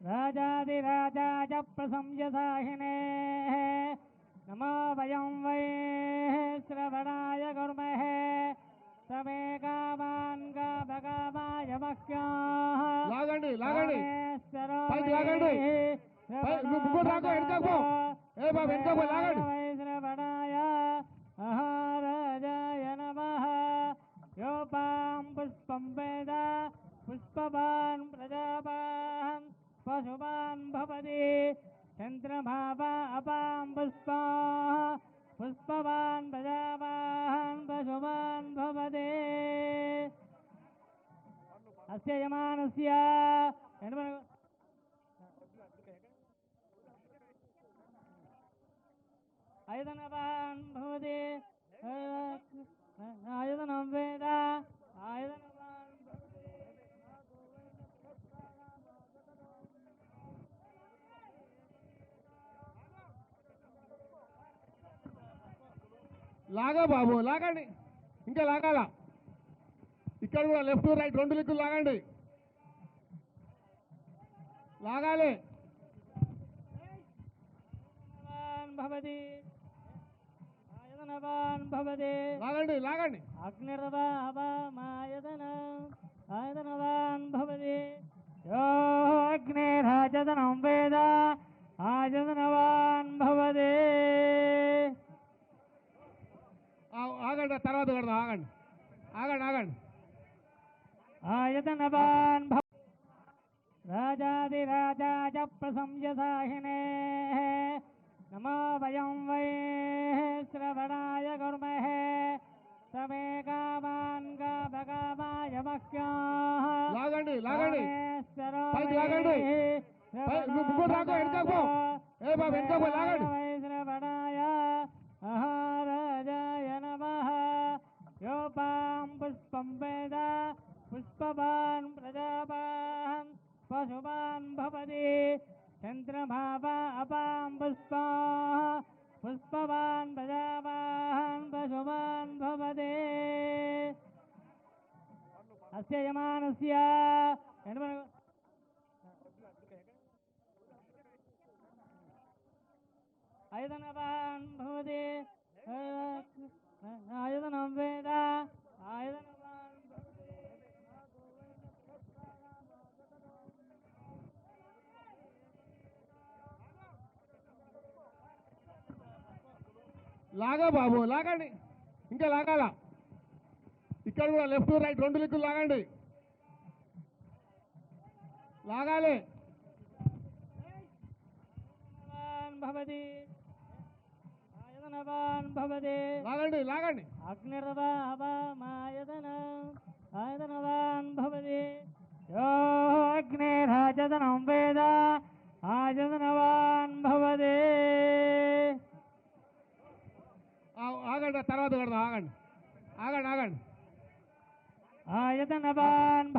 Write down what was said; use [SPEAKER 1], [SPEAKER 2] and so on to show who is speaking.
[SPEAKER 1] राजाधिराजाय प्रसंयसाहिने नमो वयं वै श्रवणाय कुर्महे समे कामान् कामकामाय मह्याः
[SPEAKER 2] లాగండి లాగండి
[SPEAKER 1] రామేశ్వరో
[SPEAKER 2] పైకి లాగండి.
[SPEAKER 1] వై
[SPEAKER 2] పై- నువ్వు ముగ్గురు రాకు, వెనకకు పో. ఏ బాబు, వెనకకు పో, లాగండి.
[SPEAKER 1] వై శ్రవణాయ మహారాజాయ నమః యోపాం పుష్పం వేద పుష్పవాన్ ప్రజాపాన్ पशुपां भवति। चन्द्रभावा अपां पुष्पाः। पुष्पवान् प्रजावान् पशुवान् भवति। अस्य यमानस्य अयदनवः
[SPEAKER 2] లాగా బాబు లాగండి. ఇంకా లాగాల? ఇక్కడ కూడా లెఫ్ట్ రైట్ రెండు దిక్కులు లాగండి. లాగాలి.
[SPEAKER 1] భవతి.
[SPEAKER 2] లాగండి లాగండి.
[SPEAKER 1] అగ్నిరాజతనం వేద. ఆయతనవాన్
[SPEAKER 2] ఆగండి తర్వాత కడదాం ఆగండి ఆగండి ఆగండి
[SPEAKER 1] ఆయతనవాన్ భవ రాజాదిరాజాయ ప్రసంయసాహినే నమో వయం వై శ్రవణాయ కుర్మహే సమే కామాన్ కామకామాయ మహ్యాः
[SPEAKER 2] లాగండి లాగండి పైకి లాగండి. నువ్వు రాకు. ఏ బాబు, లాగండి.
[SPEAKER 1] యోపాం పుష్పం వేద పుష్పవాన్ ప్రజాపాన్ పశువాన్ భవతి చంద్రమావా అపాం పుష్పా పుష్పవాన్ ప్రజాపాన్ పశువాన్ భవతి అస్య యమానస్య
[SPEAKER 2] లాగా బాబు లాగండి. ఇంకా లాగాల. ఇక్కడ కూడా లెఫ్ట్ రైట్ రెండు దిక్కులు లాగండి. లాగాలి.
[SPEAKER 1] భవతి. ఆయుధనవాన్ భవతి.
[SPEAKER 2] లాగండి లాగండి.
[SPEAKER 1] భవతి. యో అగ్నిరాజతనం వేద. ఆయుధనవాన్
[SPEAKER 2] ఆగండి తర్వాత కడదాం ఆగండి. ఆగండి ఆగండి.
[SPEAKER 1] ఆయతనవాన్